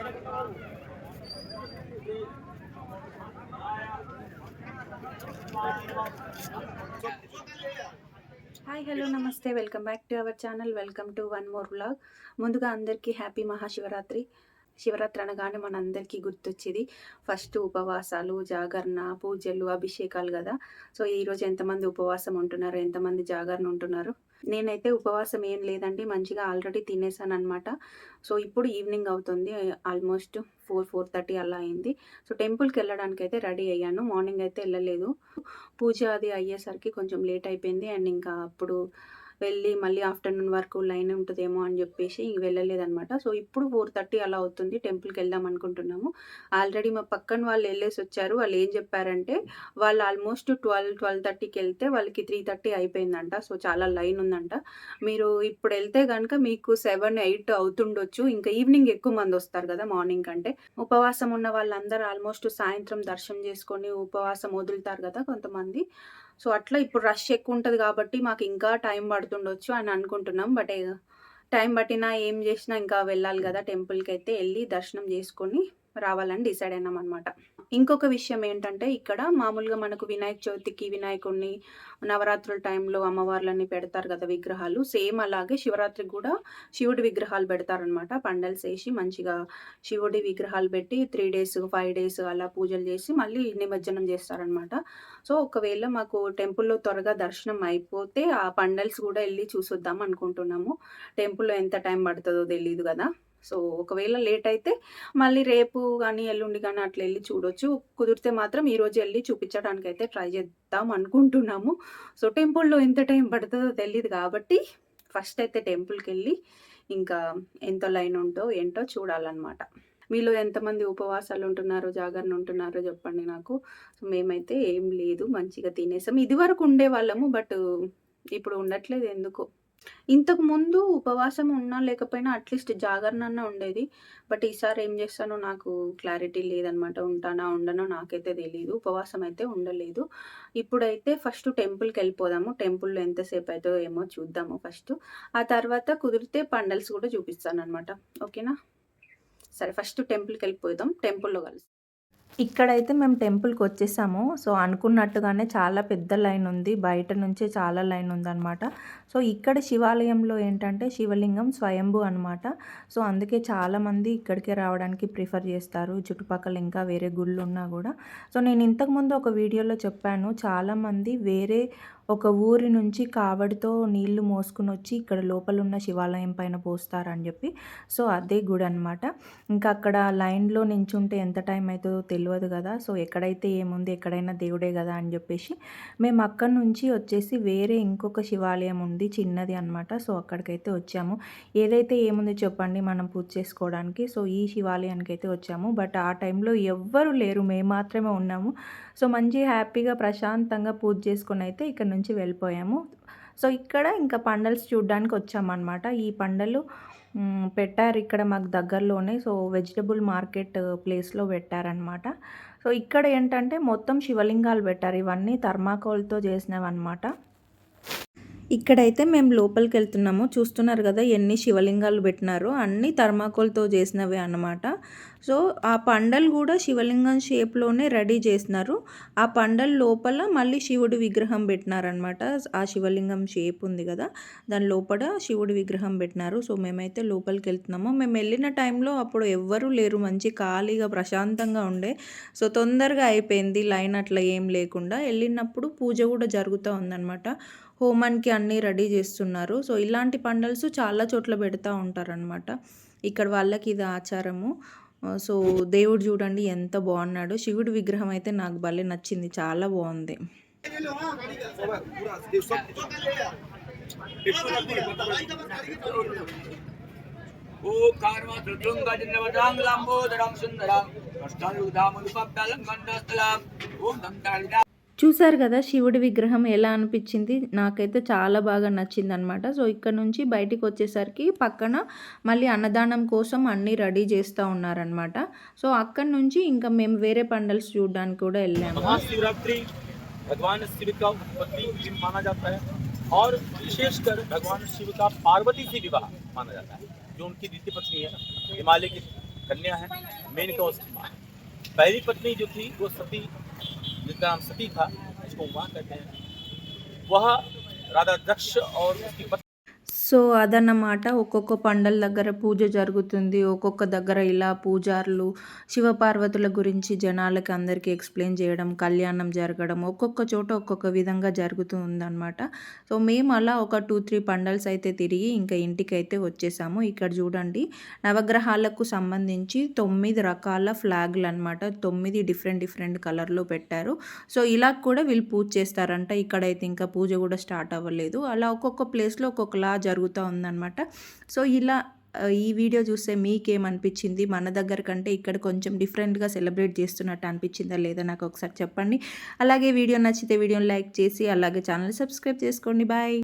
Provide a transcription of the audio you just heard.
Hi hello నమస్తే welcome back to our channel welcome to one more blog ముందుగా అందరికీ happy Mahashivratri. Shivaratri అనగానే మన అందరికీ గుర్తొచ్చేది. ఫస్ట్ ఉపవాసాలు జాగరణ పూజలు అభిషేకాలు కదా. సో ఈరోజు ఎంతమంది ఉపవాసం ఉంటున్నారు? ఎంతమంది జాగరణ ఉంటున్నారు? నేనైతే ఉపవాసం ఏం లేదండి. మంచిగా ఆల్రెడీ తినేసాను అనమాట సో ఇప్పుడు ఈవినింగ్ అవుతుంది. ఆల్మోస్ట్ ఫోర్ ఫోర్ థర్టీ అలా అయింది. సో టెంపుల్కి వెళ్ళడానికి అయితే రెడీ అయ్యాను. మార్నింగ్ అయితే వెళ్ళలేదు. పూజ అది అయ్యేసరికి కొంచెం లేట్ అయిపోయింది. అండ్ ఇంకా అప్పుడు వెళ్ళి మళ్ళీ ఆఫ్టర్నూన్ వరకు లైన్ ఉంటుందేమో అని చెప్పేసి వెళ్ళలేదన్నమాట. సో ఇప్పుడు ఫోర్ థర్టీ అలా అవుతుంది. టెంపుల్కి వెళ్దాం అనుకుంటున్నాము. ఆల్రెడీ మా పక్కన వాళ్ళు వెళ్ళేసి వచ్చారు. వాళ్ళు ఏం చెప్పారంటే వాళ్ళు ఆల్మోస్ట్ ట్వెల్వ్ ట్వెల్వ్ థర్టీకి వెళ్తే వాళ్ళకి త్రీ థర్టీ అయిపోయిందంట. సో చాలా లైన్ ఉందంట. మీరు ఇప్పుడు వెళ్తే కనుక మీకు సెవెన్ ఎయిట్ అవుతుండొచ్చు. ఇంకా ఈవినింగ్ ఎక్కువ మంది వస్తారు కదా మార్నింగ్ కంటే. ఉపవాసం ఉన్న వాళ్ళందరూ ఆల్మోస్ట్ సాయంత్రం దర్శనం చేసుకొని ఉపవాసం వదులుతారు కదా కొంతమంది. సో అట్లా ఇప్పుడు రష్ ఎక్కువ ఉంటుంది కాబట్టి మాకు ఇంకా టైం పడుతుండొచ్చు అని అనుకుంటున్నాం. బట్ టైం పట్టినా ఏం చేసినా ఇంకా వెళ్ళాలి కదా టెంపుల్కి అయితే వెళ్ళి దర్శనం చేసుకొని రావాలని డిసైడ్ అయినాం అనమాట ఇంకొక విషయం ఏంటంటే ఇక్కడ మామూలుగా మనకు వినాయక చవితికి వినాయకుడిని నవరాత్రుల టైంలో అమ్మవార్లని పెడతారు కదా విగ్రహాలు. సేమ్ అలాగే శివరాత్రికి కూడా శివుడి విగ్రహాలు పెడతారనమాట పండల్స్ వేసి మంచిగా శివుడి విగ్రహాలు పెట్టి త్రీ డేస్ ఫైవ్ డేస్ అలా పూజలు చేసి మళ్ళీ నిమజ్జనం చేస్తారనమాట సో ఒకవేళ మాకు టెంపుల్లో త్వరగా దర్శనం అయిపోతే ఆ పండల్స్ కూడా వెళ్ళి చూసొద్దాం అనుకుంటున్నాము. టెంపుల్లో ఎంత టైం పడుతుందో తెలియదు కదా. సో ఒకవేళ లేట్ అయితే మళ్ళీ రేపు కానీ ఎల్లుండి కానీ అట్లా వెళ్ళి చూడొచ్చు. కుదిరితే మాత్రం ఈరోజు వెళ్ళి చూపించడానికి అయితే ట్రై చేద్దాం అనుకుంటున్నాము. సో టెంపుల్లో ఎంత టైం పడుతుందో తెలియదు కాబట్టి ఫస్ట్ అయితే టెంపుల్కి వెళ్ళి ఇంకా ఎంత లైన్ ఉంటో ఏంటో చూడాలన్నమాట. మీలో ఎంతమంది ఉపవాసాలు ఉంటున్నారో జాగరణ ఉంటున్నారో చెప్పండి నాకు. సో మేమైతే ఏం లేదు మంచిగా తినేసాం ఇది వరకు ఉండే వాళ్ళము బట్ ఇప్పుడు ఉండట్లేదు ఎందుకో. ఇంతకు ముందు ఉపవాసం ఉన్నా లేకపోయినా అట్లీస్ట్ జాగరణ అన్న ఉండేది. బట్ ఈసారి ఏం చేస్తానో నాకు క్లారిటీ లేదనమాట. ఉంటానా ఉండనో నాకైతే తెలియదు ఉపవాసం అయితే ఉండలేదు. ఇప్పుడైతే ఫస్ట్ టెంపుల్కి వెళ్ళిపోదాము. టెంపుల్లో ఎంతసేపు అవుతుందో ఏమో చూద్దాము ఫస్ట్. ఆ తర్వాత కుదిరితే పండల్స్ కూడా చూపిస్తాను అనమాట ఓకేనా? సరే ఫస్ట్ టెంపుల్కి వెళ్ళిపోదాం. టెంపుల్లో కలిసి ఇక్కడైతే మేము టెంపుల్కి వచ్చేసాము. సో అనుకున్నట్టుగానే చాలా పెద్ద లైన్ ఉంది. బయట నుంచే చాలా లైన్ ఉందన్నమాట. సో ఇక్కడ శివాలయంలో ఏంటంటే శివలింగం స్వయంభు అనమాట సో అందుకే చాలామంది ఇక్కడికే రావడానికి ప్రిఫర్ చేస్తారు. చుట్టుపక్కల ఇంకా వేరే గుళ్ళు ఉన్నా కూడా. సో నేను ఇంతకుముందు ఒక వీడియోలో చెప్పాను. చాలామంది వేరే ఒక ఊరి నుంచి కావడితో నీళ్ళు మోసుకుని వచ్చి ఇక్కడ లోపల ఉన్న శివాలయం పైన పోస్తారని చెప్పి. సో అదే గుడి అనమాట ఇంకా అక్కడ లైన్లో నించుంటే ఎంత టైం అవుతుందో తెలియదు కదా. సో ఎక్కడైతే ఏముంది ఎక్కడైనా దేవుడే కదా అని చెప్పేసి మేము అక్కడి నుంచి వచ్చేసి వేరే ఇంకొక శివాలయం ఉంది చిన్నది అనమాట సో అక్కడికైతే వచ్చాము. ఏదైతే ఏముంది చెప్పండి మనం పూజ చేసుకోవడానికి. సో ఈ శివాలయానికి అయితే వచ్చాము. బట్ ఆ టైంలో ఎవ్వరు లేరు. మేము మాత్రమే ఉన్నాము. సో మంచి హ్యాపీగా ప్రశాంతంగా పూజ చేసుకొని అయితే ఇక్కడ నుంచి వెళ్ళిపోయాము. సో ఇక్కడ ఇంకా పండల్స్ చూడడానికి వచ్చామన్నమాట ఈ పండలు పెట్టారు ఇక్కడ మాకు దగ్గరలోనే. సో వెజిటబుల్ మార్కెట్ uh, ప్లేస్లో పెట్టారనమాట సో ఇక్కడ ఏంటంటే మొత్తం శివలింగాలు పెట్టారు. ఇవన్నీ థర్మాకోల్తో చేసినవి అనమాట ఇక్కడైతే మేము లోపలికి వెళ్తున్నాము చూస్తున్నారు కదా ఎన్ని శివలింగాలు పెట్టినారో అన్ని థర్మాకోల్తో చేసినవి అన్నమాట. సో ఆ పండలు కూడా శివలింగం షేప్లోనే రెడీ చేసినారు. ఆ పండల లోపల మళ్ళీ శివుడి విగ్రహం పెట్టినారనమాట ఆ శివలింగం షేప్ ఉంది కదా దాని లోపల శివుడి విగ్రహం పెట్టినారు. సో మేమైతే లోపలికి వెళ్తున్నాము మేము వెళ్ళిన టైంలో అప్పుడు ఎవ్వరూ లేరు. మంచి ఖాళీగా ప్రశాంతంగా ఉండే. సో తొందరగా అయిపోయింది. లైన్ అట్లా ఏం లేకుండా వెళ్ళినప్పుడు పూజ కూడా జరుగుతూ ఉందన్నమాట. హోమానికి అన్నీ రెడీ చేస్తున్నారు. సో ఇలాంటి పండల్స్ చాలా చోట్ల పెడతా ఉంటారనమాట ఇక్కడ వాళ్ళకి ఇది ఆచారము. సో దేవుడు చూడండి ఎంత బాగున్నాడు. శివుడి విగ్రహం అయితే నాకు భలే నచ్చింది. చాలా బాగుంది. ఓం సుందరం. ఓం చూసారు కదా శివుడి విగ్రహం ఎలా అనిపించింది నాకైతే చాలా బాగా నచ్చింది అనమాట సో ఇక్కడ నుంచి బయటికి వచ్చేసరికి పక్కన మళ్ళీ అన్నదానం కోసం అన్నీ రెడీ చేస్తూ ఉన్నారనమాట సో అక్కడ నుంచి ఇంకా మేము వేరే పండల్స్ చూడడానికి కూడా వెళ్ళాము महाशिवरात्रि भगवान शिव का उत्पत्ति दिन माना जाता है और विशेषकर भगवान शिव का पार्वती से विवाह माना जाता है जो उनकी द्वितीय पत्नी है हिमालय की कन्या है मेनका उसकी माँ है पहली पत्नी जो थी वो सती जिसका नाम सती था उसको उमा कहते हैं। वह राधा दक्ष और उसकी पत्नी సో అదన్నమాట. ఒక్కొక్క పండల దగ్గర పూజ జరుగుతుంది. ఒక్కొక్క దగ్గర ఇలా పూజారులు శివపార్వతుల గురించి జనాలకి అందరికీ ఎక్స్ప్లెయిన్ చేయడం కళ్యాణం జరగడం ఒక్కొక్క చోట ఒక్కొక్క విధంగా జరుగుతూ ఉందన్నమాట సో మేము అలా ఒక టూ త్రీ పండల్స్ అయితే తిరిగి ఇంకా ఇంటికి అయితే వచ్చేసాము. ఇక్కడ చూడండి నవగ్రహాలకు సంబంధించి తొమ్మిది రకాల ఫ్లాగ్లు అనమాట తొమ్మిది డిఫరెంట్ డిఫరెంట్ కలర్లో పెట్టారు. సో ఇలా కూడా వీళ్ళు పూజ చేస్తారంట. ఇక్కడైతే ఇంకా పూజ కూడా స్టార్ట్ అవ్వలేదు. అలా ఒక్కొక్క ప్లేస్లో ఒక్కొక్కలా జరుగుతూ ఉందన్నమాట. సో ఇలా ఈ వీడియో చూస్తే మీకేమనిపించింది? మన దగ్గర కంటే ఇక్కడ కొంచెం డిఫరెంట్గా సెలబ్రేట్ చేస్తున్నట్టు అనిపించిందా లేదా నాకు ఒకసారి చెప్పండి. అలాగే వీడియో నచ్చితే వీడియోని లైక్ చేసి అలాగే ఛానల్ సబ్స్క్రైబ్ చేసుకోండి. బాయ్!